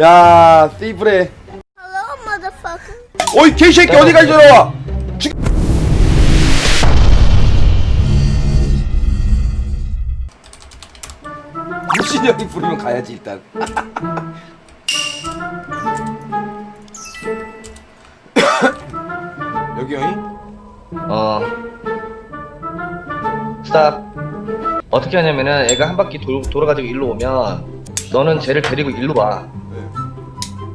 야 motherfucker. 어이 개새끼 어디까지 돌아와 죽... 무신 형이 부르면 가야지 일단 여기 여기? 어. 스탑. 어떻게 하냐면은 애가 한 바퀴 돌, 돌아가지고 일로 오면 너는 쟤를 데리고 일로 와.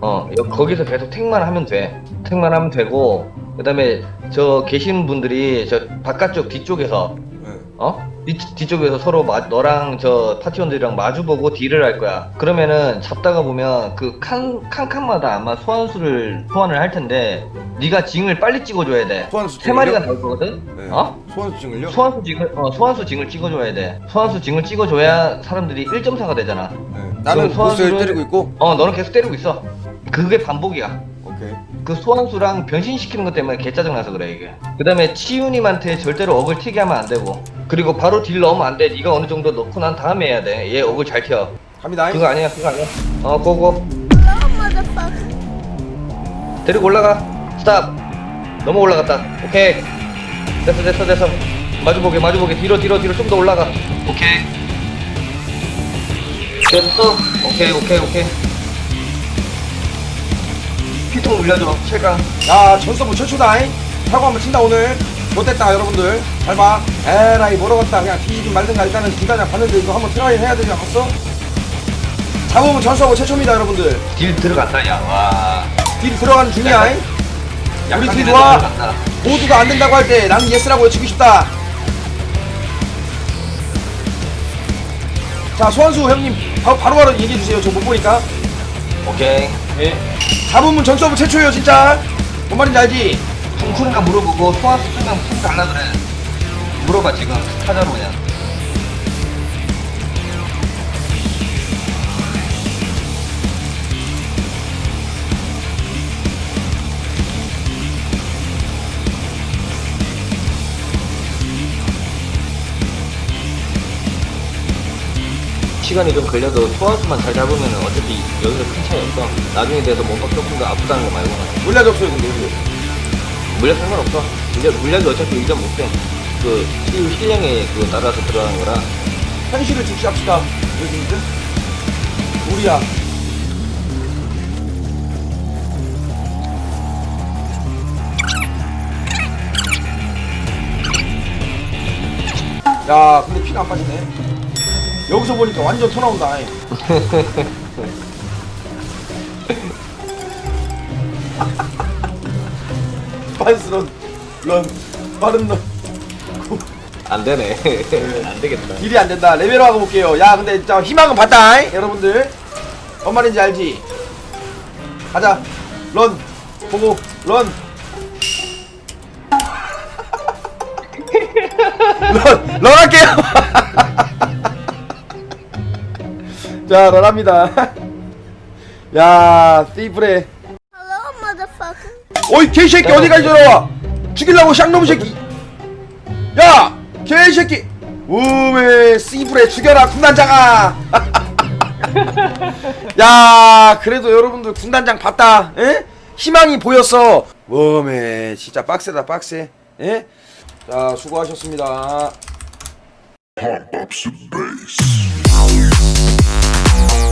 네. 어, 여- 거기서 계속 택만 하면 돼. 택만 하면 되고, 그 다음에 저 계신 분들이 저 바깥쪽 뒤쪽에서, 네. 어? 뒤, 뒤쪽에서 서로 마, 너랑 저 파티원들이랑 마주보고 딜을 할 거야. 그러면은 잡다가 보면 그 칸, 칸칸마다 아마 소환수를 소환을 할 텐데, 네가 징을 빨리 찍어줘야 돼. 소환수 세 마리가? 나올 거거든? 네. 어? 소환수 증을요? 소환수 징을, 어, 소환수 징을 찍어줘야 돼. 소환수 징을 찍어줘야 사람들이 1.4가 되잖아. 네. 나는 그럼 보스를 소환수를- 때리고 있고 어, 너는 계속 때리고 있어. 그게 반복이야. 오케이. 그 소환수랑 변신시키는 것 때문에 개 짜증나서 그래 이게. 그 다음에 치유님한테 절대로 억을 튀게 하면 안 되고. 그리고 바로 딜 넣으면 안돼. 네가 어느 정도 넣고 난 다음에 해야 돼얘 억을 잘 튀어. 갑니다. 그거 아니야 그거 아니야. 어 고고. 데리고 올라가. 스탑. 너무 올라갔다. 오케이. 됐어 됐어 됐어. 마주보게 마주보게. 뒤로 뒤로 뒤로 좀 더 올라가. 오케이. 됐어. 오케이 오케이 오케이 피통 올려줘 최강. 야 전서부 최초다잉. 사고 한번 친다 오늘. 못됐다 여러분들. 잘봐 에라이 멀어갔다. 그냥 뒤좀 말든가 일단은 기다냐 봤는데 이거 한번 트라이 해야 되지 않았어? 잡으면 전서부 최초입니다 여러분들. 딜 들어갔다 야와. 딜 들어가는 중이야 우리 그래도 좋아. 모두가 안 된다고 할 때 나는 예스라고 외치고 싶다. 자 소환수 형님 바로 바로바로 얘기해주세요. 저 못 보니까 오케이. 예. 잡으면 전서부 최초예요 진짜. 뭔 말인지 알지? 쿵쿵이가 물어보고 소환수 쓰면 쿵 달라 그래. 물어봐 지금. 타자로 그냥 시간이 좀 걸려도 소환수만 잘 잡으면 어차피 여기서 큰 차이 없어. 나중에 돼서 몸박 조금 더 아프다는 거 말고는 물약 없어요 근데 우리 물약 상관없어. 물약, 물약이 어차피 의전 못해. 그, 실, 실량에 그 따라서 들어가는 거라. 현실을 직시합시다. 여기인데? 우리야. 야 근데 피가 안 빠지네 여기서 보니까 완전 토 나온다 빤스런 런 빠른 런 안 되네. 안 되겠다. 딜이 안 된다. 레벨업 하고 볼게요. 야, 근데 진짜 희망은 봤다, 잉? 여러분들. 뭔 말인지 알지? 가자. 런. 보고, 런. 런, 런 할게요. 자, 런 합니다. 야. Hello, motherfucker. 어이, 개새끼, 어디까지 돌아와? 죽일라고, 샹놈 새끼. 야! 개새끼! 우메, 씨브레 죽여라, 군단장아! 야, 그래도 여러분들 군단장 봤다, 에? 희망이 보였어. 우메, 진짜 빡세다, 빡세. 예? 자, 수고하셨습니다. Pump up some bass.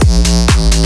Música